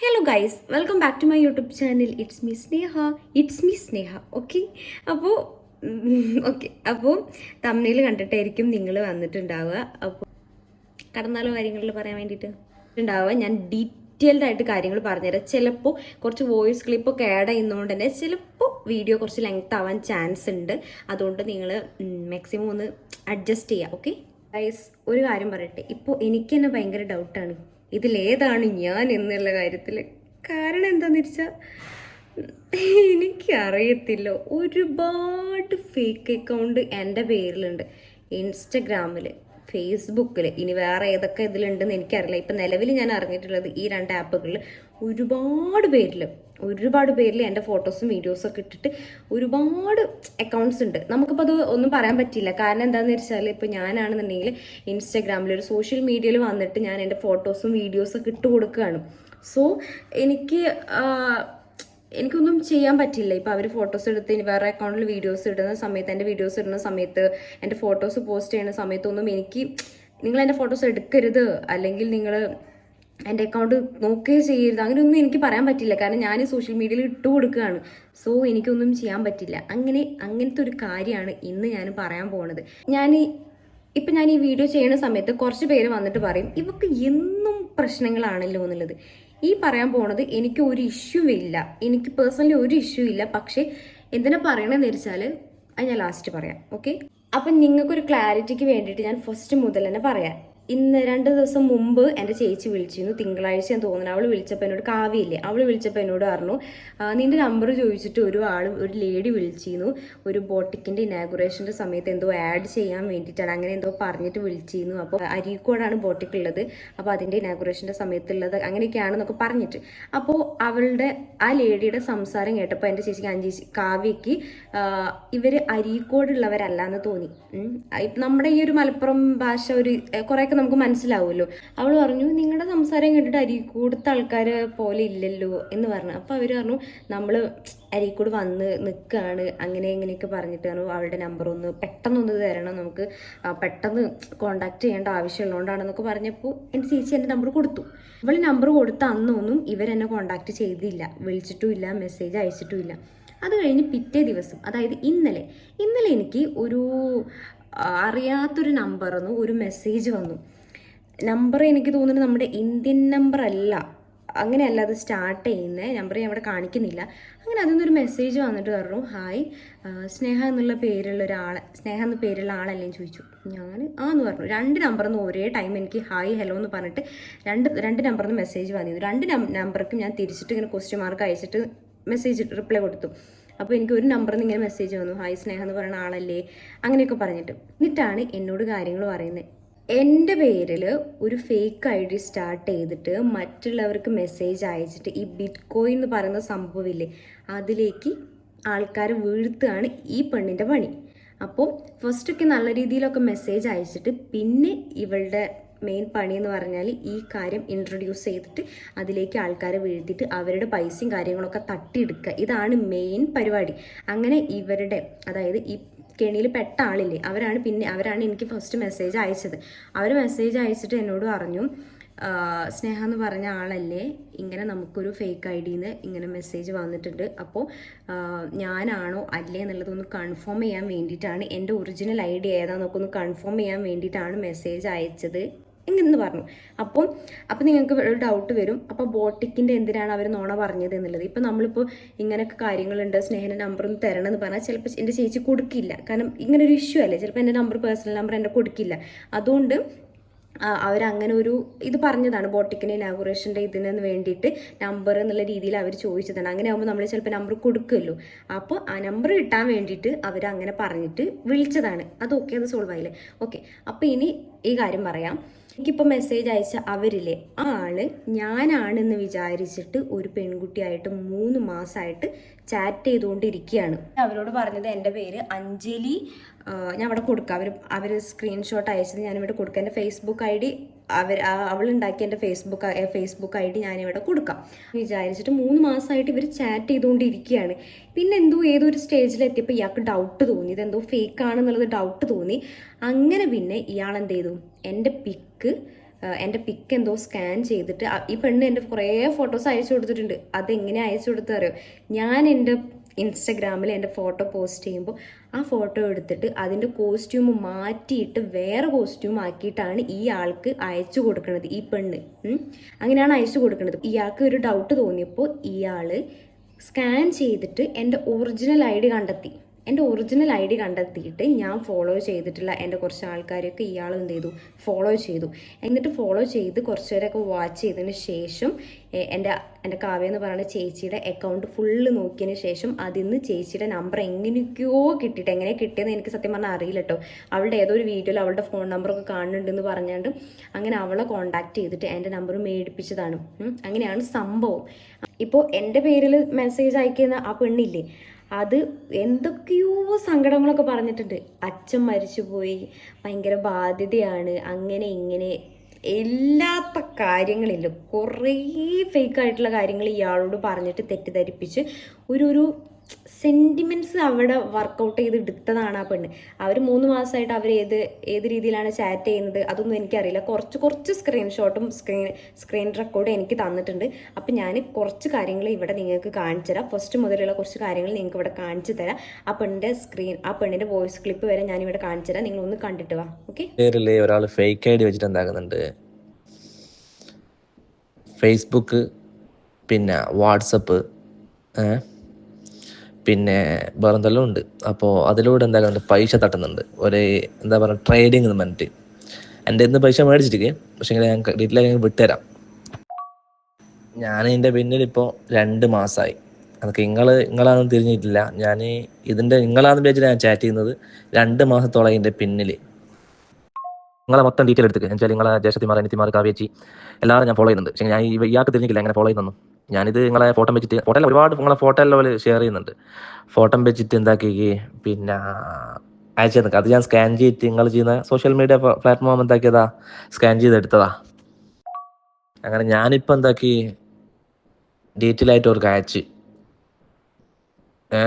Hello guys welcome back to my YouTube channel it's me Sneha it's me Sneha okay അപ്പോൾ okay അപ്പോൾ തമ്മിൽ കണ്ടിട്ടായിരിക്കും നിങ്ങൾ വന്നിട്ടുണ്ടാവുക. അപ്പോൾ കടന്നാലോ കാര്യങ്ങളിൽ പറയാൻ വേണ്ടിയിട്ട്? ഉണ്ടാവുക. ഞാൻ ഡീറ്റെയിൽഡ് ആയിട്ട് കാര്യങ്ങൾ പറഞ്ഞുതരാം. ചിലപ്പോൾ കുറച്ച് വോയിസ് ക്ലിപ്പൊക്കെ ആഡ് ചെയ്യുന്നതുകൊണ്ട് തന്നെ ചിലപ്പോൾ വീഡിയോ കുറച്ച് ലെങ്ത് ആവാൻ ചാൻസ് ഉണ്ട്. അതുകൊണ്ട് നിങ്ങൾ മാക്സിമം ഒന്ന് അഡ്ജസ്റ്റ് ചെയ്യുക. ഓക്കെ ഗൈസ് ഒരു കാര്യം പറയട്ടെ. ഇപ്പോൾ എനിക്ക് തന്നെ ഭയങ്കര ഡൗട്ടാണ് ഇതിലേതാണ് ഞാൻ എന്നുള്ള കാര്യത്തിൽ കാരണം എന്താണെന്ന് വെച്ചാൽ എനിക്കറിയത്തില്ല. ഒരുപാട് ഫേക്ക് അക്കൗണ്ട് എന്റെ പേരിലുണ്ട്. ഇൻസ്റ്റഗ്രാമിൽ ഫേസ്ബുക്കിൽ ഇനി വേറെ ഏതൊക്കെ ഇതിലുണ്ടെന്ന് എനിക്കറിയില്ല. ഇപ്പം നിലവിൽ ഞാൻ അറിഞ്ഞിട്ടുള്ളത് ഈ രണ്ട് ആപ്പുകളിൽ ഒരുപാട് പേരിൽ ഒരുപാട് പേരിൽ എന്റെ ഫോട്ടോസും വീഡിയോസും ഒക്കെ ഇട്ടിട്ട് ഒരുപാട് അക്കൗണ്ട്സ് ഉണ്ട്. നമുക്കിപ്പോൾ അത് ഒന്നും പറയാൻ പറ്റില്ല കാരണം എന്താണെന്ന് വെച്ചാൽ ഇപ്പോൾ ഞാനാണെന്നുണ്ടെങ്കിൽ ഇൻസ്റ്റാഗ്രാമിൽ ഒരു സോഷ്യൽ മീഡിയയിൽ വന്നിട്ട് ഞാൻ എന്റെ ഫോട്ടോസും വീഡിയോസും ഒക്കെ ഇട്ട് കൊടുക്കുകയാണ്. സോ എനിക്ക് എനിക്കൊന്നും ചെയ്യാൻ പറ്റില്ല ഇപ്പോൾ അവർ ഫോട്ടോസ് എടുത്ത് വേറെ അക്കൗണ്ടിൽ വീഡിയോസ് ഇടുന്ന സമയത്ത് എന്റെ വീഡിയോസ് ഇടുന്ന സമയത്ത് എന്റെ ഫോട്ടോസ് പോസ്റ്റ് ചെയ്യുന്ന സമയത്തൊന്നും എനിക്ക് നിങ്ങൾ എന്റെ ഫോട്ടോസ് എടുക്കരുത്. അല്ലെങ്കിൽ നിങ്ങൾ എന്റെ അക്കൗണ്ട് നോക്കുകയോ ചെയ്യരുത്. അങ്ങനെയൊന്നും എനിക്ക് പറയാൻ പറ്റില്ല. കാരണം ഞാൻ സോഷ്യൽ മീഡിയയിൽ ഇട്ട് കൊടുക്കുകയാണ്. സോ എനിക്കൊന്നും ചെയ്യാൻ പറ്റില്ല. അങ്ങനെ അങ്ങനത്തെ ഒരു കാര്യമാണ് ഇന്ന് ഞാൻ പറയാൻ പോകുന്നത് ഞാൻ ഇപ്പം ഞാൻ ഈ വീഡിയോ ചെയ്യുന്ന സമയത്ത് കുറച്ച് പേര് വന്നിട്ട് പറയും ഇവക്ക് എന്നും പ്രശ്നങ്ങളാണല്ലോ എന്നുള്ളത്. ഈ പറയാൻ പോണത് എനിക്ക് ഒരു ഇഷ്യൂ ഇല്ല. എനിക്ക് പേഴ്സണലി ഒരു ഇഷ്യൂ ഇല്ല. പക്ഷേ എന്തിനാ പറയണമെന്ന് വെച്ചാൽ അത് ഞാൻ ലാസ്റ്റ് പറയാം. ഓക്കെ അപ്പം നിങ്ങൾക്കൊരു ക്ലാരിറ്റിക്ക് വേണ്ടിയിട്ട് ഞാൻ ഫസ്റ്റ് മുതൽ തന്നെ പറയാം. ഇന്ന് രണ്ട് ദിവസം മുമ്പ് എന്റെ ചേച്ചി വിളിച്ചിരുന്നു തിങ്കളാഴ്ച ഞാൻ തോന്നുന്നു. അവൾ വിളിച്ചപ്പോൾ എന്നോട് കാവ്യയില്ലേ? അവൾ വിളിച്ചപ്പോൾ എന്നോട് പറഞ്ഞു നിന്റെ നമ്പർ ചോദിച്ചിട്ട് ഒരു ആൾ ഒരു ലേഡി വിളിച്ചിരുന്നു. ഒരു ബോട്ടിക്കിന്റെ ഇനാഗുറേഷന്റെ സമയത്ത് എന്തോ ആഡ് ചെയ്യാൻ വേണ്ടിയിട്ടാണ് അങ്ങനെ എന്തോ പറഞ്ഞിട്ട് വിളിച്ചിരുന്നു. അപ്പോൾ അരീക്കോടാണ് ബോട്ടിക് ഉള്ളത്. അപ്പോൾ അതിന്റെ ഇനാഗുറേഷന്റെ സമയത്തുള്ളത് അങ്ങനെയൊക്കെയാണെന്നൊക്കെ പറഞ്ഞിട്ട്. അപ്പോൾ അവളുടെ ആ ലേഡിയുടെ സംസാരം കേട്ടപ്പോൾ എന്റെ ചേച്ചിക്ക് അഞ്ച് കാവ്യക്ക് ഇവർ അരീക്കോടുള്ളവരല്ല എന്ന് തോന്നി. നമ്മുടെ ഈ ഒരു മലപ്പുറം ഭാഷ ഒരു ഏ, കുറേയൊക്കെ നമുക്ക് മനസ്സിലാവുമല്ലോ. അവൾ പറഞ്ഞു നിങ്ങളുടെ സംസാരം കേട്ടിട്ട് അരിക്കൂടത്തെ ആൾക്കാർ പോലെ ഇല്ലല്ലോ എന്ന് പറഞ്ഞു. അപ്പോൾ അവർ പറഞ്ഞു നമ്മൾ അരീക്കോട് വന്ന് നിൽക്കുകയാണ് അങ്ങനെ ഇങ്ങനെയൊക്കെ പറഞ്ഞിട്ട് പറഞ്ഞു അവളുടെ നമ്പർ ഒന്ന് പെട്ടെന്നൊന്ന് തരണം നമുക്ക്. പെട്ടെന്ന് കോണ്ടാക്ട് ചെയ്യേണ്ട ആവശ്യമുള്ളതുകൊണ്ടാണെന്നൊക്കെ പറഞ്ഞപ്പോൾ എന്റെ ചേച്ചി എന്റെ നമ്പർ കൊടുത്തു. അവൾ നമ്പർ കൊടുത്ത അന്നൊന്നും ഇവരെന്നെ കോണ്ടാക്ട് ചെയ്തില്ല. വിളിച്ചിട്ടുമില്ല മെസ്സേജ് അയച്ചിട്ടുമില്ല. അത് കഴിഞ്ഞ് പിറ്റേ ദിവസം അതായത് ഇന്നലെ ഇന്നലെ എനിക്ക് ഒരു അറിയാത്തൊരു നമ്പറിൽ ഒരു മെസ്സേജ് വന്നു. നമ്പർ എനിക്ക് തോന്നുന്നത് നമ്മുടെ ഇന്ത്യൻ നമ്പർ അല്ല. അങ്ങനെയല്ല അത് സ്റ്റാർട്ട് ചെയ്യുന്നത് നമ്പർ ഞാൻ അവിടെ കാണിക്കുന്നില്ല. അങ്ങനെ അതിൽ നിന്നൊരു മെസ്സേജ് വന്നിട്ട് പറഞ്ഞു ഹായ് സ്നേഹ എന്നുള്ള പേരുള്ള ഒരാളെ സ്നേഹ എന്ന പേരുള്ള ആളല്ലേ? ചോദിച്ചു. ഞാൻ ആ എന്ന് പറഞ്ഞു. രണ്ട് നമ്പറിൽ നിന്ന് ഒരേ ടൈം എനിക്ക് ഹായ് ഹലോ എന്ന് പറഞ്ഞിട്ട് രണ്ട് രണ്ട് നമ്പറിൽ നിന്ന് മെസ്സേജ് വന്നിരുന്നു. രണ്ട് നമ്പർക്കും ഞാൻ തിരിച്ചിട്ട് ഇങ്ങനെ ക്വസ്റ്റ്യൻ മാർക്ക് അയച്ചിട്ട് മെസ്സേജ് റിപ്ലൈ കൊടുത്തു. അപ്പോൾ എനിക്ക് ഒരു നമ്പറിൽ നിന്ന് ഇങ്ങനെ മെസ്സേജ് വന്നു. ഹായ് സ്നേഹ എന്ന് പറയുന്ന ആളല്ലേ? അങ്ങനെയൊക്കെ പറഞ്ഞിട്ട്. എന്നിട്ടാണ് എന്നോട് കാര്യങ്ങൾ പറയുന്നത് എന്റെ പേരിൽ ഒരു ഫേക്ക് ഐ ഡി സ്റ്റാർട്ട് ചെയ്തിട്ട് മറ്റുള്ളവർക്ക് മെസ്സേജ് അയച്ചിട്ട് ഈ ബിറ്റ് കോയിൻ എന്ന് പറയുന്ന സംഭവമില്ലേ അതിലേക്ക് ആൾക്കാർ വീഴ്ത്തുകയാണ് ഈ പെണ്ണിന്റെ പണി. അപ്പോൾ ഫസ്റ്റൊക്കെ നല്ല രീതിയിലൊക്കെ മെസ്സേജ് അയച്ചിട്ട് പിന്നെ ഇവളുടെ മെയിൻ പണി എന്ന് പറഞ്ഞാൽ ഈ കാര്യം ഇൻട്രൊഡ്യൂസ് ചെയ്തിട്ട് അതിലേക്ക് ആൾക്കാരെ വീഴ്ത്തിയിട്ട് അവരുടെ പൈസയും കാര്യങ്ങളൊക്കെ തട്ടിയെടുക്കുക. ഇതാണ് മെയിൻ പരിപാടി. അങ്ങനെ ഇവരുടെ അതായത് ഈ കെണിയിൽ പെട്ട ആളില്ലേ അവരാണ് പിന്നെ അവരാണ് എനിക്ക് ഫസ്റ്റ് മെസ്സേജ് അയച്ചത്. അവർ മെസ്സേജ് അയച്ചിട്ട് എന്നോട് പറഞ്ഞു സ്നേഹ എന്ന് പറഞ്ഞ ആളല്ലേ ഇങ്ങനെ നമുക്കൊരു ഫേക്ക് ഐ ഡിന്ന് ഇങ്ങനെ മെസ്സേജ് വന്നിട്ടുണ്ട്. അപ്പോൾ ഞാനാണോ അല്ലേ എന്നുള്ളതൊന്ന് കൺഫേം ചെയ്യാൻ വേണ്ടിയിട്ടാണ് എന്റെ ഒറിജിനൽ ഐ ഡി ഏതാണെന്നൊക്കെ ഒന്ന് കൺഫേം ചെയ്യാൻ വേണ്ടിയിട്ടാണ് മെസ്സേജ് അയച്ചത്. ഇങ്ങനെ പറഞ്ഞു. അപ്പം അപ്പം നിങ്ങൾക്ക് ഒരു ഡൗട്ട് വരും. അപ്പോൾ ബോട്ടിക്കിന്റെ എന്തിനാണ് അവർ നോണ പറഞ്ഞത് എന്നുള്ളത്. ഇപ്പം നമ്മളിപ്പോൾ ഇങ്ങനെയൊക്കെ കാര്യങ്ങളുണ്ട് സ്നേഹന്റെ നമ്പർ ഒന്ന് തരണം എന്ന് പറഞ്ഞാൽ ചിലപ്പോൾ എന്റെ ചേച്ചി കൊടുക്കില്ല. കാരണം ഇങ്ങനെ ഒരു ഇഷ്യൂ അല്ലേ? ചിലപ്പോൾ എന്റെ നമ്പർ പേഴ്സണൽ നമ്പർ എന്റെ കൊടുക്കില്ല. അതുകൊണ്ട് അവരങ്ങനെ ഒരു ഇത് പറഞ്ഞതാണ് ബോട്ടിക്കിന്റെ ഇനാഗുറേഷന്റെ ഇതിന് വേണ്ടിയിട്ട് നമ്പർ എന്നുള്ള രീതിയിൽ അവർ ചോദിച്ചതാണ്. അങ്ങനെ ആകുമ്പോൾ നമ്മൾ ചിലപ്പോൾ നമ്പർ കൊടുക്കുമല്ലോ അപ്പോൾ ആ നമ്പർ കിട്ടാൻ വേണ്ടിയിട്ട് അവർ അങ്ങനെ പറഞ്ഞിട്ട് വിളിച്ചതാണ്. അത് ഓക്കെ അത് സോൾവ് ആയില്ലേ? ഓക്കെ അപ്പോൾ ഇനി ഈ കാര്യം പറയാം. എനിക്കിപ്പോൾ മെസ്സേജ് അയച്ച അവരിലെ ആ ആൾ ഞാനാണെന്ന് വിചാരിച്ചിട്ട് ഒരു പെൺകുട്ടിയായിട്ട് മൂന്ന് മാസമായിട്ട് ചാറ്റ് ചെയ്തുകൊണ്ടിരിക്കുകയാണ് അവരോട് പറഞ്ഞത് എന്റെ പേര് അഞ്ജലി. ഞാൻ അവിടെ കൊടുക്കാം. അവർ അവർ സ്ക്രീൻഷോട്ട് അയച്ചത് ഞാനിവിടെ കൊടുക്കാം. എന്റെ ഫേസ്ബുക്ക് ഐ ഡി അവർ അവളുണ്ടാക്കിയ എന്റെ ഫേസ്ബുക്ക് ഫേസ്ബുക്ക് ഐ ഡി ഞാനിവിടെ കൊടുക്കാം. വിചാരിച്ചിട്ട് മൂന്ന് മാസമായിട്ട് ഇവർ ചാറ്റ് ചെയ്തുകൊണ്ടിരിക്കുകയാണ്. പിന്നെ എന്തോ ഏതോ ഒരു സ്റ്റേജിലെത്തിയപ്പോൾ ഇയാൾക്ക് ഡൗട്ട് തോന്നി. ഇതെന്തോ ഫേക്ക് ആണെന്നുള്ളത് ഡൗട്ട് തോന്നി. അങ്ങനെ പിന്നെ ഇയാൾ എന്ത് ചെയ്തു? എന്റെ പിക്ക് എന്റെ പിക്ക് എന്തോ സ്കാൻ ചെയ്തിട്ട് ഈ പെണ്ണ് എന്റെ കുറേ ഫോട്ടോസ് അയച്ചു കൊടുത്തിട്ടുണ്ട്. അതെങ്ങനെ അയച്ചു കൊടുത്തറിയോ? ഞാൻ എന്റെ ഇൻസ്റ്റഗ്രാമിൽ എന്റെ ഫോട്ടോ പോസ്റ്റ് ചെയ്യുമ്പോൾ ആ ഫോട്ടോ എടുത്തിട്ട് അതിന്റെ കോസ്റ്റ്യൂം മാറ്റിയിട്ട് വേറെ കോസ്റ്റ്യൂം ആക്കിയിട്ടാണ് ഈ ആൾക്ക് അയച്ചു കൊടുക്കുന്നത് ഈ പെണ്ണ്. അങ്ങനെയാണ് അയച്ചു കൊടുക്കുന്നത് ഇയാൾക്ക് ഒരു ഡൗട്ട് തോന്നിയപ്പോൾ ഇയാൾ സ്കാൻ ചെയ്തിട്ട് എന്റെ ഒറിജിനൽ ഐ ഡി കണ്ടെത്തി. എന്റെ ഒറിജിനൽ ഐ ഡി കണ്ടെത്തിയിട്ട് ഞാൻ ഫോളോ ചെയ്തിട്ടുള്ള എന്റെ കുറച്ച് ആൾക്കാരെയൊക്കെ ഇയാൾ എന്ത് ചെയ്തു? ഫോളോ ചെയ്തു. എന്നിട്ട് ഫോളോ ചെയ്ത് കുറച്ച് പേരൊക്കെ വാച്ച് ചെയ്തതിന് ശേഷം എന്റെ എന്റെ കാവ്യ എന്ന് പറയുന്ന ചേച്ചിയുടെ അക്കൗണ്ട് ഫുള്ള് നോക്കിയതിന് ശേഷം അതിൽ നിന്ന് ചേച്ചിയുടെ നമ്പർ എങ്ങനെയൊക്കെയോ കിട്ടിയിട്ട് എങ്ങനെ കിട്ടിയെന്ന് എനിക്ക് സത്യം പറഞ്ഞാൽ അറിയില്ല കേട്ടോ അവളുടെ ഏതോ ഒരു വീഡിയോയിൽ അവളുടെ ഫോൺ നമ്പറൊക്കെ കാണുന്നുണ്ടെന്ന് പറഞ്ഞാണ്ട് അങ്ങനെ അവളെ കോണ്ടാക്ട് ചെയ്തിട്ട് എന്റെ നമ്പർ മേടിപ്പിച്ചതാണ്. അങ്ങനെയാണ് സംഭവം. ഇപ്പോൾ എന്റെ പേരിൽ മെസ്സേജ് അയക്കുന്ന ആ പെണ്ണില്ലേ? അത് എന്തൊക്കെയോ സങ്കടങ്ങളൊക്കെ പറഞ്ഞിട്ടുണ്ട്. അച്ഛൻ മരിച്ചുപോയി ഭയങ്കര ബാധ്യതയാണ് അങ്ങനെ ഇങ്ങനെ എല്ലാത്ത കാര്യങ്ങളിലും കുറേ ഫേക്കായിട്ടുള്ള കാര്യങ്ങൾ ഇയാളോട് പറഞ്ഞിട്ട് തെറ്റിദ്ധരിപ്പിച്ച് ഒരു ഒരു സെന്റിമെന്റ്സ് അവിടെ വർക്കൗട്ട് ചെയ്ത് എടുത്തതാണ് ആ പെണ്ണ്. അവർ മൂന്ന് മാസമായിട്ട് അവർ ഏത് ഏത് രീതിയിലാണ് ചാറ്റ് ചെയ്യുന്നത് അതൊന്നും എനിക്കറിയില്ല. കുറച്ച് കുറച്ച് സ്ക്രീൻഷോട്ടും സ്ക്രീൻ സ്ക്രീൻ റെക്കോർഡും എനിക്ക് തന്നിട്ടുണ്ട്. അപ്പം ഞാൻ കുറച്ച് കാര്യങ്ങൾ ഇവിടെ നിങ്ങൾക്ക് കാണിച്ചു തരാം. ഫസ്റ്റ് മുതലുള്ള കുറച്ച് കാര്യങ്ങൾ നിങ്ങൾക്ക് ഇവിടെ കാണിച്ചു തരാം. ആ പെണ്ണിന്റെ സ്ക്രീൻ ആ പെണ്ണിന്റെ വോയിസ് ക്ലിപ്പ് വരെ ഞാൻ ഇവിടെ കാണിച്ചു തരാം. നിങ്ങൾ ഒന്ന് കണ്ടിട്ട് വാ. ഓക്കെ ഒരാൾ ഫേക്ക് ഐ ഡി വെച്ചിട്ട് എന്താകുന്നുണ്ട് ഫേസ്ബുക്ക് പിന്നെ വാട്സപ്പ് ഏ, പിന്നെ വേറെന്തെല്ലാം ഉണ്ട്. അപ്പോൾ അതിലൂടെ എന്താക്കുന്നുണ്ട് പൈസ തട്ടുന്നുണ്ട്. ഒരു എന്താ പറയുക ട്രേഡിങ് എന്ന് പറഞ്ഞിട്ട്. എന്റെ ഇന്ന് പൈസ മേടിച്ചിട്ട് പക്ഷേ ഞാൻ ഡീറ്റെയിൽ ഞാൻ വിട്ടുതരാം. ഞാൻ ഇതിന്റെ പിന്നിൽ ഇപ്പോൾ രണ്ട് മാസമായി അതൊക്കെ നിങ്ങൾ നിങ്ങളാണെന്ന് തിരിഞ്ഞിട്ടില്ല. ഞാൻ ഇതിന്റെ നിങ്ങളാണെന്ന് വിചാരിച്ചിട്ട് ഞാൻ ചാറ്റ് ചെയ്യുന്നത്. രണ്ട് മാസത്തോളം ഇതിന്റെ പിന്നിൽ നിങ്ങളെ മൊത്തം ഡീറ്റെയിൽ എടുത്ത് വെച്ചാൽ നിങ്ങളെ ജേഷത്തിമാർ അനിത്തിമാർ കാവ്യച്ചി എല്ലാവരും ഞാൻ ഫോളോ ചെയ്യുന്നുണ്ട്. പക്ഷേ ഞാൻ ഇയാൾക്ക് തിരിഞ്ഞിട്ടില്ല. എങ്ങനെ ഫോളോ ചെയ്യുന്നു ഞാനിത് നിങ്ങളെ ഫോട്ടോ വെച്ചിട്ട് ഫോട്ടോ ഒരുപാട് നിങ്ങളെ ഫോട്ടോ എല്ലാം ഷെയർ ചെയ്യുന്നുണ്ട്. ഫോട്ടോ വെച്ചിട്ട് എന്താക്കി? പിന്നെ അയച്ചു അത് ഞാൻ സ്കാൻ ചെയ്തിട്ട് നിങ്ങൾ ചെയ്യുന്ന സോഷ്യൽ മീഡിയ പ്ലാറ്റ്ഫോം എന്താക്കിയതാ? സ്കാൻ ചെയ്ത് എടുത്തതാ അങ്ങനെ ഞാനിപ്പോൾ എന്താക്കി? ഡീറ്റെയിൽ ആയിട്ട് അവർക്ക് അയച്ച്. ഏ?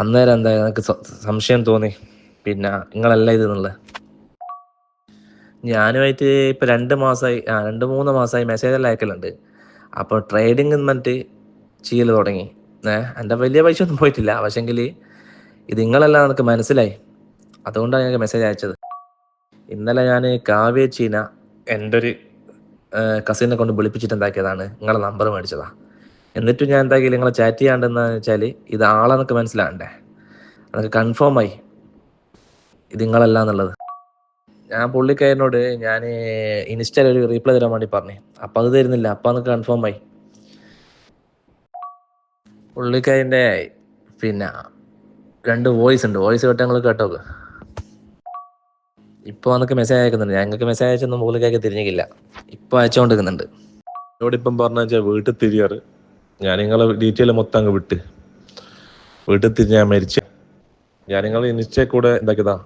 അന്നേരം എന്താ എനിക്ക് സംശയം തോന്നി? പിന്നെ നിങ്ങളല്ല ഇത് എന്നുള്ളത് ഞാനുമായിട്ട് ഇപ്പം രണ്ട് മാസമായി ആ രണ്ട് മൂന്ന് മാസമായി മെസ്സേജ് എല്ലാം അയക്കലുണ്ട്. അപ്പോൾ ട്രേഡിങ് എന്ന് ചെയ്യൽ തുടങ്ങി. എന്റെ വലിയ പൈസ ഒന്നും പോയിട്ടില്ല. പക്ഷെങ്കിൽ ഇത് നിങ്ങളെല്ലാം എനിക്ക് മനസ്സിലായി. അതുകൊണ്ടാണ് ഞങ്ങൾക്ക് മെസ്സേജ് അയച്ചത്. ഇന്നലെ ഞാൻ കാവ്യ ചീന എന്റെ ഒരു കസിനെ കൊണ്ട് വിളിപ്പിച്ചിട്ട് എന്താക്കിയതാണ്. നിങ്ങളെ നമ്പർ മേടിച്ചതാ. എന്നിട്ടും ഞാൻ എന്താക്കി നിങ്ങളെ ചാറ്റ് ചെയ്യാണ്ടെന്ന് വെച്ചാൽ ഇത് ആളെന്നൊക്കെ മനസ്സിലാകണ്ടേ. അതൊക്കെ കൺഫേം ആയി. ഇത് നിങ്ങളല്ല എന്നുള്ളത്. ഞാൻ പുള്ളിക്കാരനോട് ഞാൻ ഇൻസ്റ്റയിൽ ഒരു റീപ്ലൈ തരാൻ വേണ്ടി പറഞ്ഞു. അപ്പം അത് തരുന്നില്ല. അപ്പം അത് കൺഫേം ആയി. പുള്ളിക്കാരന്റെ പിന്നെ രണ്ട് വോയിസ് ഉണ്ട്. വോയിസ് കേട്ട് ഞങ്ങൾ കേട്ടോക്ക് ഇപ്പോൾ അതൊക്കെ മെസ്സേജ് അയക്കുന്നുണ്ട്. ഞങ്ങൾക്ക് മെസ്സേജ് അയച്ചൊന്നും പുള്ളിക്കാർക്ക് തിരിഞ്ഞില്ല ഇപ്പോൾ അയച്ചുകൊണ്ടിരിക്കുന്നുണ്ട് എന്നോടിപ്പം പറഞ്ഞ വെച്ചാൽ വീട്ടിൽ തിരിയാറ്. ഞാൻ നിങ്ങളെ ഡീറ്റെയിൽ മൊത്തം അങ്ങ് വിട്ട്. വീട്ടിൽ ഞാൻ മരിച്ച. ഞാൻ നിങ്ങൾ ഇൻസ്റ്റേ കൂടെ എന്താക്കിയതാ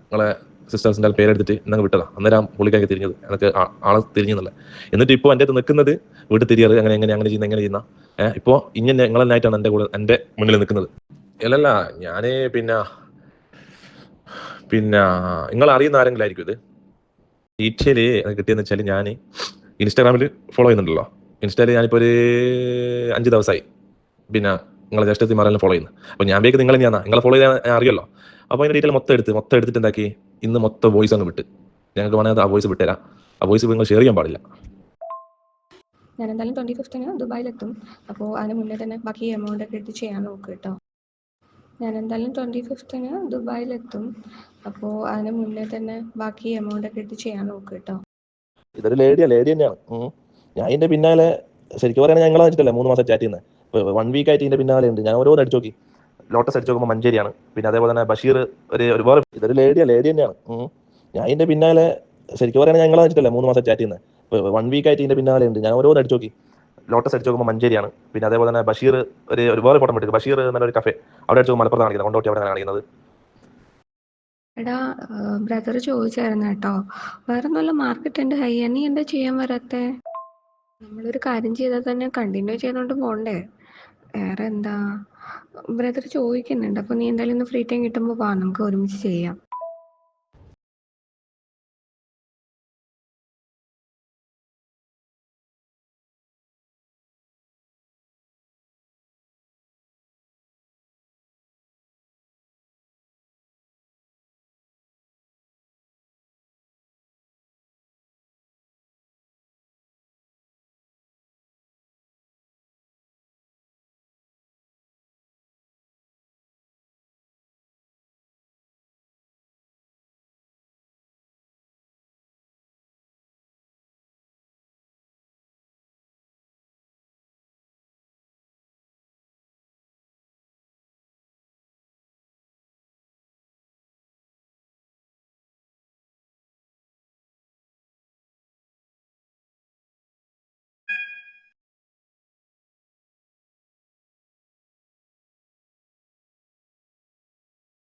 നിങ്ങളെ സിസ്റ്റേഴ്സിന്റെ പേരെടുത്തിട്ട് എന്നങ്ങ് വിട്ടതാ. അന്നേരം പുള്ളിക്കാക്കി തിരിഞ്ഞത്. എനിക്ക് ആളെ തിരിഞ്ഞെന്നല്ല എന്നിട്ട് ഇപ്പോൾ എന്റെ അടുത്ത് നിൽക്കുന്നത് വീട്ടിൽ തിരിയാറ് അങ്ങനെ എങ്ങനെ അങ്ങനെ ചെയ്യുന്ന എങ്ങനെ ചെയ്യുന്ന. ഇപ്പോൾ ഇങ്ങനെ നിങ്ങളെന്നായിട്ടാണ് എന്റെ കൂടെ എന്റെ മുന്നിൽ നിൽക്കുന്നത്. അല്ലല്ല ഞാൻ പിന്നെ പിന്നെ നിങ്ങൾ അറിയുന്ന ആരെങ്കിലും ആയിരിക്കും ഇത്? ഡീറ്റെയിൽ കിട്ടിയെന്ന് വെച്ചാൽ ഞാൻ ഇൻസ്റ്റാഗ്രാമിൽ ഫോളോ ചെയ്യുന്നുണ്ടല്ലോ. ഇൻസ്റ്റയിൽ ഞാനിപ്പോൾ ഒരു അഞ്ച് ദിവസമായി. പിന്നെ നിങ്ങളെ ജ്യേഷ്ഠത്തിമാരെല്ലാം ഫോളോ ചെയ്യുന്നത് അപ്പോൾ ഞാൻ വേഗം നിങ്ങൾ തന്നെയാണ് നിങ്ങളെ ഫോളോ ചെയ്യാൻ അറിയല്ലോ അപ്പോൾ അതിന്റെ ഡീറ്റെയിൽ മൊത്തം എടുത്ത് മൊത്തം എടുത്തിട്ട് എന്താക്കി? ഇന്ന് മൊത്തം വോയിസ് അങ്ങ് വിട്ട്. ഞങ്ങൾക്ക് വേണമെങ്കിൽ ആ വോയിസ് വിട്ടുതരാം ആ വോയിസ് നിങ്ങൾ ഷെയർ ചെയ്യാൻ പാടില്ല. ഞാൻ എന്തായാലും ട്വന്റി ഫിഫ്റ്റിന് ദുബായിലെത്തും. അപ്പോൾ അതിന് മുന്നേ തന്നെ ബാക്കി എമൗണ്ട് ഒക്കെ എടുത്ത് ചെയ്യാൻ നോക്ക് കേട്ടോ. ഞാൻ എന്തായാലും ട്വന്റി ഫിഫ്റ്റിന് ദുബായിലെത്തും. അപ്പോൾ അതിന് മുന്നേ തന്നെ ബാക്കി എമൗണ്ട് ഒക്കെ എടുത്ത് ചെയ്യാൻ നോക്ക് കേട്ടോ. ഇതൊരു ലേഡിയാ ലേഡി തന്നെയാണ്. ഞാൻ ഇതിന്റെ പിന്നാലെ ശരിക്കും പറയുകയാണെങ്കിൽ ഞങ്ങളെ വെച്ചിട്ടല്ലേ മൂന്ന് മാസം ചാറ്റ് ചെയ്യുന്നത് വൺ വീക്ക് ആയിട്ട് ഇതിന്റെ പിന്നാലെ ഉണ്ട്. ഞാൻ ഓരോന്ന് അടിച്ചു നോക്കി. ലോട്ടസ് അടിച്ചു നോക്കുമ്പോൾ മഞ്ചേരിയാണ്. പിന്നെ അതേപോലെ തന്നെ ബഷീർ ഒരു ഒരുപാട് ഇതൊരു ലേഡിയാ ലേഡി തന്നെയാണ്. ഞാൻ ഇതിന്റെ പിന്നാലെ ശരിക്കും പറയുകയാണെങ്കിൽ ഞങ്ങളെ വെച്ചിട്ടല്ലേ മൂന്ന് മാസം ചാറ്റ് ചെയ്യുന്നത് വൺ വീക്ക് ആയിട്ട് ഇതിന്റെ പിന്നാലെ ഉണ്ട്. ഞാൻ ഓരോന്ന് അടിച്ചു നോക്കി. ലോട്ടസ് അടിച്ചു നോക്കുമ്പോൾ മഞ്ചേരിയാണ്. പിന്നെ അതേപോലെ തന്നെ ബഷീർ ഒരു ഒരുപാട് ഫോട്ടോ എടുക്കും ബഷീർ എന്നൊരു കഫേ അവിടെ അടിച്ചു മലപ്പുറത്ത് കാണിക്കുന്നത്. കൊണ്ടോട്ടി അവിടെ കാണിക്കുന്നത്. എടാ ബ്രദർ ചോദിച്ചായിരുന്നു കേട്ടോ. വേറെ നല്ല മാർക്കറ്റ് ഉണ്ട്. ഹൈ നീ എന്താ ചെയ്യാൻ വരാത്തെ? നമ്മളൊരു കാര്യം ചെയ്താൽ തന്നെ കണ്ടിന്യൂ ചെയ്തുകൊണ്ട് പോണ്ടേ. വേറെ എന്താ? ബ്രദർ ചോദിക്കുന്നുണ്ട്. അപ്പോൾ നീ എന്തായാലും ഒന്ന് ഫ്രീ ടൈം കിട്ടുമ്പോൾ വാ നമുക്ക് ഒരുമിച്ച് ചെയ്യാം.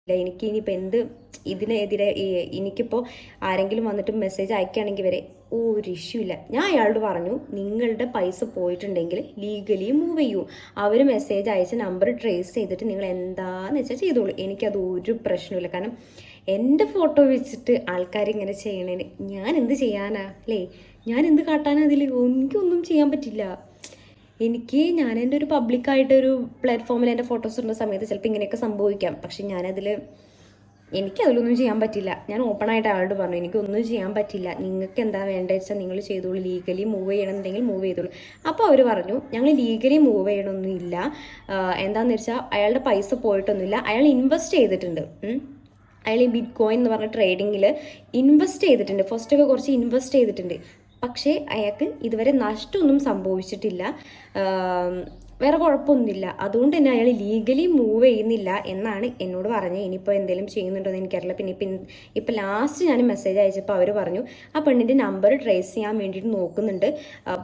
ഇല്ല എനിക്ക് ഇനിയിപ്പോൾ എന്ത് ഇതിനെതിരെ എനിക്കിപ്പോൾ ആരെങ്കിലും വന്നിട്ട് മെസ്സേജ് അയക്കുകയാണെങ്കിൽ വരെ ഒരു ഇഷ്യൂ ഇല്ല. ഞാൻ അയാളോട് പറഞ്ഞു നിങ്ങളുടെ പൈസ പോയിട്ടുണ്ടെങ്കിൽ ലീഗലി മൂവ് ചെയ്യൂ. അവർ മെസ്സേജ് അയച്ച നമ്പർ ട്രേസ് ചെയ്തിട്ട് നിങ്ങൾ എന്താന്ന് വെച്ചാൽ ചെയ്തോളൂ. എനിക്കത് ഒരു പ്രശ്നമില്ല കാരണം എന്റെ ഫോട്ടോ വെച്ചിട്ട് ആൾക്കാർ ഇങ്ങനെ ചെയ്യണേന് ഞാൻ എന്ത് ചെയ്യാനാ? അല്ലേ? ഞാൻ എന്ത് കാട്ടാനാ അതിൽ എനിക്കൊന്നും ചെയ്യാൻ പറ്റില്ല. എനിക്ക് ഞാൻ എന്റെ ഒരു പബ്ലിക്കായിട്ട് ഒരു പ്ലാറ്റ്ഫോമിൽ എന്റെ ഫോട്ടോസ് ഇടുന്ന സമയത്ത് ചിലപ്പോൾ ഇങ്ങനെയൊക്കെ സംഭവിക്കാം. പക്ഷെ ഞാനതിൽ എനിക്ക് അതിലൊന്നും ചെയ്യാൻ പറ്റില്ല. ഞാൻ ഓപ്പൺ ആയിട്ട് ആളോട് പറഞ്ഞു എനിക്കൊന്നും ചെയ്യാൻ പറ്റില്ല. നിങ്ങൾക്ക് എന്താ വേണ്ടത് വെച്ചാൽ നിങ്ങൾ ചെയ്തോളൂ. ലീഗലി മൂവ് ചെയ്യണമെന്നുണ്ടെങ്കിൽ മൂവ് ചെയ്തോളൂ. അപ്പോൾ അവർ പറഞ്ഞു ഞങ്ങൾ ലീഗലി മൂവ് ചെയ്യണമൊന്നുമില്ല എന്താണെന്ന് വെച്ചാൽ അയാളുടെ പൈസ പോയിട്ടൊന്നുമില്ല. അയാൾ ഇൻവെസ്റ്റ് ചെയ്തിട്ടുണ്ട്. അയാൾ ഈ ബിറ്റ് കോയിൻ എന്ന് പറഞ്ഞ ട്രേഡിങ്ങിൽ ഇൻവെസ്റ്റ് ചെയ്തിട്ടുണ്ട്. ഫസ്റ്റൊക്കെ കുറച്ച് ഇൻവെസ്റ്റ് ചെയ്തിട്ടുണ്ട്. പക്ഷേ അയാൾക്ക് ഇതുവരെ നഷ്ടമൊന്നും സംഭവിച്ചിട്ടില്ല. വേറെ കുഴപ്പമൊന്നുമില്ല. അതുകൊണ്ട് തന്നെ അയാൾ ലീഗലി മൂവ് ചെയ്യുന്നില്ല എന്നാണ് എന്നോട് പറഞ്ഞത്. ഇനിയിപ്പോൾ എന്തെങ്കിലും ചെയ്യുന്നുണ്ടോ എന്ന് എനിക്കറിയില്ല പിന്നെ ഇപ്പം ഇപ്പം ലാസ്റ്റ് ഞാൻ മെസ്സേജ് അയച്ചപ്പോൾ അവർ പറഞ്ഞു ആ പെണ്ണിന്റെ നമ്പർ ട്രേസ് ചെയ്യാൻ വേണ്ടിയിട്ട് നോക്കുന്നുണ്ട്.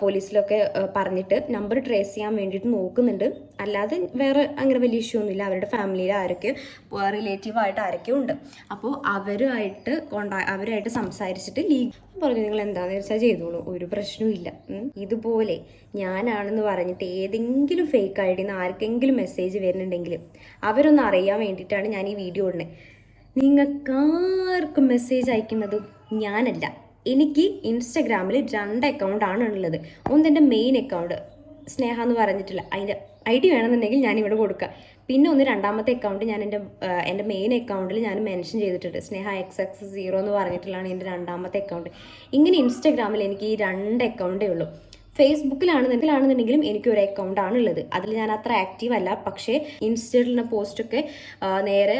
പോലീസിലൊക്കെ പറഞ്ഞിട്ട് നമ്പർ ട്രേസ് ചെയ്യാൻ വേണ്ടിയിട്ട് നോക്കുന്നുണ്ട്. അല്ലാതെ വേറെ അങ്ങനെ വലിയ ഇഷ്യൂ ഒന്നുമില്ല. അവരുടെ ഫാമിലിയിൽ ആരൊക്കെ റിലേറ്റീവായിട്ട് ആരൊക്കെ ഉണ്ട്. അപ്പോൾ അവരുമായിട്ട് കോണ്ടാ അവരുമായിട്ട് സംസാരിച്ചിട്ട് ലീഗ് പറഞ്ഞു നിങ്ങൾ എന്താണെന്ന് വെച്ചാൽ ചെയ്തോളൂ. ഒരു പ്രശ്നവും ഇല്ല. ഉം. ഇതുപോലെ ഞാനാണെന്ന് പറഞ്ഞിട്ട് ഏതെങ്കിലും ഫേക്ക് ഐ ഡിന്ന് ആർക്കെങ്കിലും മെസ്സേജ് വരുന്നുണ്ടെങ്കിൽ അവരൊന്ന് അറിയാൻ വേണ്ടിയിട്ടാണ് ഞാൻ ഈ വീഡിയോ ഇടുന്നത് നിങ്ങൾക്കാർക്കും മെസ്സേജ് അയക്കുന്നത് ഞാനല്ല. എനിക്ക് ഇൻസ്റ്റഗ്രാമിൽ രണ്ട് അക്കൗണ്ടാണ് ഉള്ളത്. ഒന്ന് എന്റെ മെയിൻ അക്കൗണ്ട് സ്നേഹ എന്ന് പറഞ്ഞിട്ടില്ല അതിന്റെ ഐ ഡി വേണമെന്നുണ്ടെങ്കിൽ ഞാനിവിടെ ഇവിടെ കൊടുക്കാം. പിന്നെ ഒന്ന് രണ്ടാമത്തെ അക്കൗണ്ട് ഞാൻ എന്റെ എന്റെ മെയിൻ അക്കൗണ്ടിൽ ഞാൻ മെൻഷൻ ചെയ്തിട്ടുണ്ട്. സ്നേഹ എക്സ് എക്സ് സീറോ എന്ന് പറഞ്ഞിട്ടുള്ളതാണ് എന്റെ രണ്ടാമത്തെ അക്കൗണ്ട് ഇങ്ങനെ ഇൻസ്റ്റാഗ്രാമിൽ എനിക്ക് ഈ രണ്ട് അക്കൗണ്ടേ ഉള്ളൂ. ഫേസ്ബുക്കിലാണെന്നുണ്ടെങ്കിലും എനിക്ക് ഒരു അക്കൗണ്ട് ആണ് ഉള്ളത്. അതിൽ ഞാൻ അത്ര ആക്റ്റീവ് അല്ല. പക്ഷേ ഇൻസ്റ്റയിലുള്ള പോസ്റ്റൊക്കെ നേരെ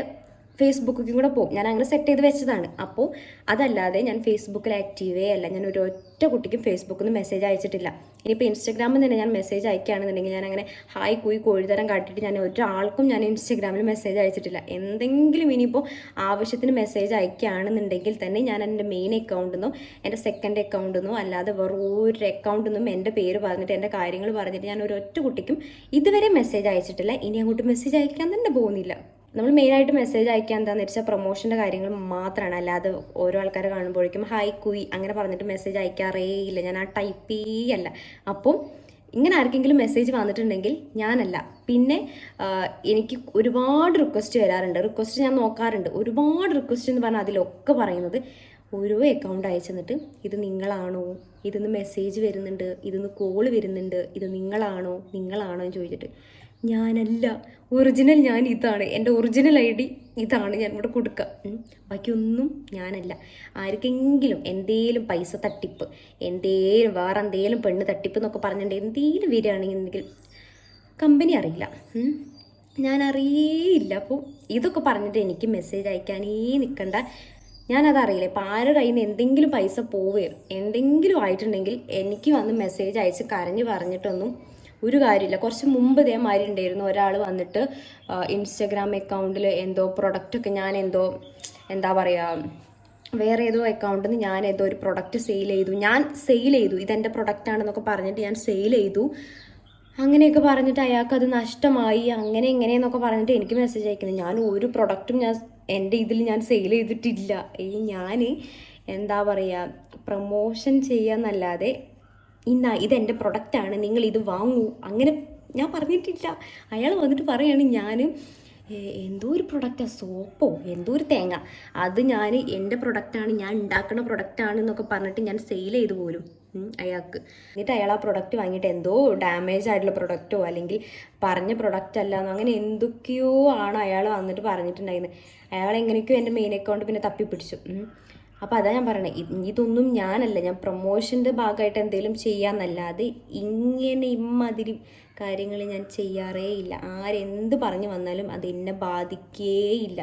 ഫേസ്ബുക്കിലും കൂടെ പോകും. ഞാൻ അങ്ങനെ സെറ്റ് ചെയ്ത് വെച്ചതാണ്. അപ്പോൾ അതല്ലാതെ ഞാൻ ഫേസ്ബുക്കിൽ ആക്റ്റീവേ അല്ല. ഞാൻ ഒരു ഒറ്റ കുട്ടിക്കും ഫേസ്ബുക്കിൽ നിന്ന് മെസ്സേജ് അയച്ചിട്ടില്ല. ഇനിയിപ്പോൾ ഇൻസ്റ്റാഗ്രാമിൽ തന്നെ ഞാൻ മെസ്സേജ് അയക്കുകയാണെന്നുണ്ടെങ്കിൽ ഞാൻ അങ്ങനെ ഹായ് കുയി കോഴിതരം കാട്ടിയിട്ട് ഞാൻ ഒരാൾക്കും ഞാൻ ഇൻസ്റ്റാഗ്രാമിൽ മെസ്സേജ് അയച്ചിട്ടില്ല. എന്തെങ്കിലും ഇനിയിപ്പോൾ ആവശ്യത്തിന് മെസ്സേജ് അയക്കുകയാണെന്നുണ്ടെങ്കിൽ തന്നെ ഞാൻ എന്റെ മെയിൻ അക്കൗണ്ടിൽ നിന്നോ എന്റെ സെക്കൻഡ് അക്കൗണ്ടിൽ അല്ലാതെ വെറും ഒരു അക്കൗണ്ടിൽ നിന്നും എന്റെ പേര് പറഞ്ഞിട്ട് എന്റെ കാര്യങ്ങൾ പറഞ്ഞിട്ട് ഞാൻ ഒരു ഒറ്റ കുട്ടിക്കും ഇതുവരെ മെസ്സേജ് അയച്ചിട്ടില്ല. ഇനി അങ്ങോട്ട് മെസ്സേജ് അയക്കാൻ തന്നെ പോകുന്നില്ല. നമ്മൾ മെയിനായിട്ട് മെസ്സേജ് അയക്കുക എന്താണെന്ന് വെച്ചാൽ പ്രൊമോഷന്റെ കാര്യങ്ങൾ മാത്രമാണ് അല്ലാതെ ഓരോ ആൾക്കാരെ കാണുമ്പോഴേക്കും ഹായ് കുയി അങ്ങനെ പറഞ്ഞിട്ട് മെസ്സേജ് അയക്കാറേ ഇല്ല. ഞാൻ ആ ടൈപ്പേ അല്ല. അപ്പം ഇങ്ങനെ ആർക്കെങ്കിലും മെസ്സേജ് വന്നിട്ടുണ്ടെങ്കിൽ ഞാനല്ല. പിന്നെ എനിക്ക് ഒരുപാട് റിക്വസ്റ്റ് വരാറുണ്ട്. റിക്വസ്റ്റ് ഞാൻ നോക്കാറുണ്ട്. ഒരുപാട് റിക്വസ്റ്റ് എന്ന് പറഞ്ഞാൽ അതിലൊക്കെ പറയുന്നത് ഓരോ അക്കൗണ്ട് അയച്ചെന്നിട്ട് ഇത് നിങ്ങളാണോ? ഇതിന്ന് മെസ്സേജ് വരുന്നുണ്ട്. ഇതിന്ന് കോൾ വരുന്നുണ്ട്. ഇത് നിങ്ങളാണോ? നിങ്ങളാണോ? എന്ന് ചോദിച്ചിട്ട്. ഞാനല്ല. ഒറിജിനൽ ഞാൻ ഇതാണ്. എന്റെ ഒറിജിനൽ ഐ ഡി ഇതാണ്. ഞാൻ ഇവിടെ കൊടുക്കുക. ബാക്കിയൊന്നും ഞാനല്ല. ആർക്കെങ്കിലും എന്തേലും പൈസ തട്ടിപ്പ് എന്തേലും വേറെ എന്തേലും പെണ്ണ് തട്ടിപ്പ് എന്നൊക്കെ പറഞ്ഞിട്ടുണ്ടെങ്കിൽ എന്തേലും വരികയാണെങ്കിൽ കമ്പനി അറിയില്ല. ഞാൻ അറിയേയില്ല അപ്പോൾ ഇതൊക്കെ പറഞ്ഞിട്ട് എനിക്ക് മെസ്സേജ് അയക്കാനേ നിൽക്കണ്ട ഞാനതറിയില്ല ഇപ്പം ആരുടെ കയ്യിൽ നിന്ന് എന്തെങ്കിലും പൈസ പോവുകയോ എന്തെങ്കിലും ആയിട്ടുണ്ടെങ്കിൽ എനിക്ക് വന്ന് മെസ്സേജ് അയച്ച് കരഞ്ഞ് പറഞ്ഞിട്ടൊന്നും ഒരു കാര്യമില്ല. കുറച്ച് മുമ്പ് ഇതേമാതിരി ഉണ്ടായിരുന്നു. ഒരാൾ വന്നിട്ട് ഇൻസ്റ്റഗ്രാം അക്കൗണ്ടിൽ എന്തോ പ്രൊഡക്റ്റൊക്കെ ഞാൻ എന്തോ എന്താ പറയുക വേറെ ഏതോ അക്കൗണ്ടിൽ നിന്ന് ഞാൻ ഏതോ ഒരു പ്രൊഡക്റ്റ് സെയിൽ ചെയ്തു. ഞാൻ സെയിൽ ചെയ്തു. ഇതെന്റെ പ്രൊഡക്റ്റ് ആണെന്നൊക്കെ പറഞ്ഞിട്ട് ഞാൻ സെയിൽ ചെയ്തു. അങ്ങനെയൊക്കെ പറഞ്ഞിട്ട് അയാൾക്ക് അത് നഷ്ടമായി. അങ്ങനെ ഇങ്ങനെയെന്നൊക്കെ പറഞ്ഞിട്ട് എനിക്ക് മെസ്സേജ് അയക്കുന്നത് ഞാൻ ഒരു പ്രൊഡക്റ്റും ഞാൻ എന്റെ ഇതിൽ ഞാൻ സെയിൽ ചെയ്തിട്ടില്ല. ഈ ഞാൻ എന്താ പറയുക പ്രൊമോഷൻ ചെയ്യാന്നല്ലാതെ ഇന്ന ഇതെന്റെ പ്രൊഡക്റ്റാണ് നിങ്ങൾ ഇത് വാങ്ങൂ. അങ്ങനെ ഞാൻ പറഞ്ഞിട്ടില്ല. അയാൾ വന്നിട്ട് പറയാണ് ഞാൻ എന്തോ ഒരു പ്രൊഡക്റ്റാണ് സോപ്പോ എന്തോ ഒരു തേങ്ങ. അത് ഞാൻ എന്റെ പ്രൊഡക്റ്റാണ് ഞാൻ ഉണ്ടാക്കുന്ന പ്രൊഡക്റ്റാണ് എന്നൊക്കെ പറഞ്ഞിട്ട് ഞാൻ സെയിൽ ചെയ്തു പോലും അയാൾക്ക്. എന്നിട്ട് അയാൾ ആ പ്രൊഡക്റ്റ് വാങ്ങിയിട്ട് എന്തോ ഡാമേജ് ആയിട്ടുള്ള പ്രൊഡക്റ്റോ അല്ലെങ്കിൽ പറഞ്ഞ പ്രൊഡക്റ്റ് അല്ല അങ്ങനെ എന്തൊക്കെയോ ആണ് അയാൾ വന്നിട്ട് പറഞ്ഞിട്ടുണ്ടായിരുന്നത് അയാൾ എങ്ങനെയൊക്കെയോ എന്റെ മെയിൻ അക്കൗണ്ട് പിന്നെ തപ്പിപ്പിടിച്ചു. അപ്പോൾ അതാ ഞാൻ പറയണേ ഇത് ഇതൊന്നും ഞാനല്ല ഞാൻ പ്രൊമോഷന്റെ ഭാഗമായിട്ട് എന്തെങ്കിലും ചെയ്യാന്നല്ലാതെ ഇങ്ങനെ ഇമ്മാതിരി കാര്യങ്ങൾ ഞാൻ ചെയ്യാറേ ഇല്ല. ആരെന്ത് പറഞ്ഞു വന്നാലും അത് എന്നെ ബാധിക്കേയില്ല.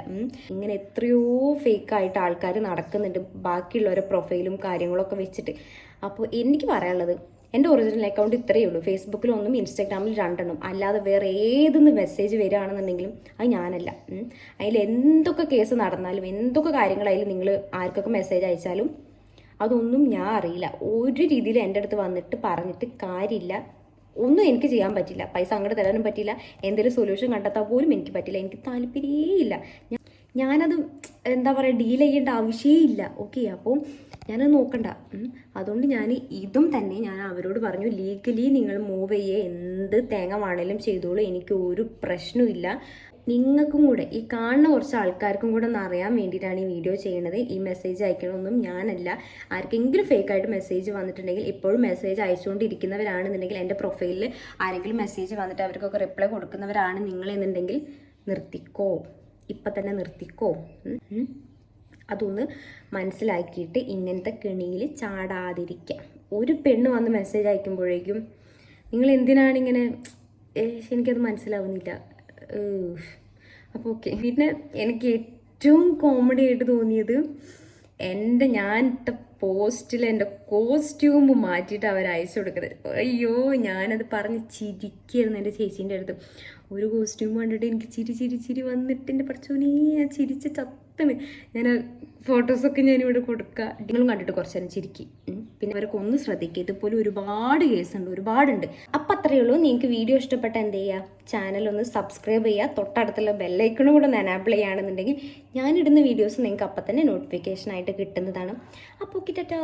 ഇങ്ങനെ എത്രയോ ഫേക്കായിട്ട് ആൾക്കാർ നടക്കുന്നുണ്ട് ബാക്കിയുള്ളവരെ പ്രൊഫൈലും കാര്യങ്ങളൊക്കെ വെച്ചിട്ട്. അപ്പോൾ എനിക്ക് പറയാനുള്ളത് എന്റെ ഒറിജിനൽ അക്കൗണ്ട് ഇത്രയേ ഉള്ളൂ. ഫേസ്ബുക്കിലൊന്നും ഇൻസ്റ്റാഗ്രാമിൽ രണ്ടെണ്ണം. അല്ലാതെ വേറെ ഏതെന്ന് മെസ്സേജ് വരികയാണെന്നുണ്ടെങ്കിലും അത് ഞാനല്ല. അതിൽ എന്തൊക്കെ കേസ് നടന്നാലും എന്തൊക്കെ കാര്യങ്ങൾ അതിൽ നിങ്ങൾ ആർക്കൊക്കെ മെസ്സേജ് അയച്ചാലും അതൊന്നും ഞാൻ അറിയില്ല. ഒരു രീതിയിൽ എന്റെ അടുത്ത് വന്നിട്ട് പറഞ്ഞിട്ട് കാര്യമില്ല. ഒന്നും എനിക്ക് ചെയ്യാൻ പറ്റില്ല. പൈസ അങ്ങോട്ട് തരാനും പറ്റില്ല. എന്തെങ്കിലും സൊല്യൂഷൻ കണ്ടെത്താൻ പോലും എനിക്ക് പറ്റില്ല. എനിക്ക് താല്പര്യമേ ഇല്ല. ഞാനത് എന്താ പറയുക ഡീൽ ചെയ്യേണ്ട ആവശ്യമേ ഇല്ല ഓക്കെ അപ്പോൾ ഞാനത് നോക്കണ്ട. അതുകൊണ്ട് ഞാൻ ഇതും തന്നെ ഞാൻ അവരോട് പറഞ്ഞു ലീഗലി നിങ്ങൾ മൂവ് ചെയ്യേ. എന്ത് തേങ്ങ വേണേലും ചെയ്തോളൂ എനിക്ക് ഒരു പ്രശ്നമില്ല നിങ്ങൾക്കും കൂടെ ഈ കാണുന്ന കുറച്ച് ആൾക്കാർക്കും കൂടെ ഒന്ന് അറിയാൻ വേണ്ടിയിട്ടാണ് ഈ വീഡിയോ ചെയ്യുന്നത് ഈ മെസ്സേജ് അയക്കണമെന്നും ഞാനല്ല. ആർക്കെങ്കിലും ഫേക്ക് ആയിട്ട് മെസ്സേജ് വന്നിട്ടുണ്ടെങ്കിൽ ഇപ്പോഴും മെസ്സേജ് അയച്ചുകൊണ്ടിരിക്കുന്നവരാണെന്നുണ്ടെങ്കിൽ എന്റെ പ്രൊഫൈലിൽ ആരെങ്കിലും മെസ്സേജ് വന്നിട്ട് അവർക്കൊക്കെ റിപ്ലൈ കൊടുക്കുന്നവരാണ് നിങ്ങളെന്നുണ്ടെങ്കിൽ നിർത്തിക്കോ. ഇപ്പം തന്നെ നിർത്തിക്കോ. അതൊന്ന് മനസ്സിലാക്കിയിട്ട് ഇങ്ങനത്തെ കെണിയിൽ ചാടാതിരിക്കുക ഒരു പെണ്ണ് വന്ന് മെസ്സേജ് അയക്കുമ്പോഴേക്കും നിങ്ങൾ എന്തിനാണ് ഇങ്ങനെ എനിക്കത് മനസ്സിലാവുന്നില്ല. അപ്പോൾ ഓക്കെ. പിന്നെ എനിക്ക് ഏറ്റവും കോമഡി ആയിട്ട് തോന്നിയത് എന്റെ ഞാൻ ഇട്ട പോസ്റ്റിൽ എന്റെ കോസ്റ്റ്യൂം മാറ്റിയിട്ട് അവർ അയച്ചു കൊടുക്കുന്നത് അയ്യോ ഞാനത് പറഞ്ഞ് ചിരിക്കായിരുന്നു എന്റെ ചേച്ചീന്റെ അടുത്ത്. ഒരു കോസ്റ്റ്യൂം കണ്ടിട്ട് എനിക്ക് ചിരി ചിരി ചിരി വന്നിട്ട് എന്റെ പഠിച്ചോനേ ഞാൻ ചിരിച്ച് ചത്തന് ഞാൻ ഫോട്ടോസൊക്കെ ഞാനിവിടെ കൊടുക്കുക നിങ്ങളും കണ്ടിട്ട് കുറച്ച് നേരം ചിരിക്കി. പിന്നെ അവരൊക്കെ ഒന്ന് ശ്രദ്ധിക്കുക ഇതുപോലെ ഒരുപാട് കേസുണ്ട് ഒരുപാടുണ്ട്. അപ്പം അത്രയേ ഉള്ളൂ. നിങ്ങൾക്ക് വീഡിയോ ഇഷ്ടപ്പെട്ട എന്ത് ചെയ്യുക ചാനൽ ഒന്ന് സബ്സ്ക്രൈബ് ചെയ്യുക തൊട്ടടുത്തുള്ള ബെല്ലൈക്കണും കൂടെ ഒന്ന് എനാബിൾ ചെയ്യുകയാണെന്നുണ്ടെങ്കിൽ ഞാനിടുന്ന വീഡിയോസ് നിങ്ങൾക്ക് അപ്പം തന്നെ നോട്ടിഫിക്കേഷനായിട്ട് കിട്ടുന്നതാണ്. അപ്പോൾ ഓക്കെ ടാറ്റാ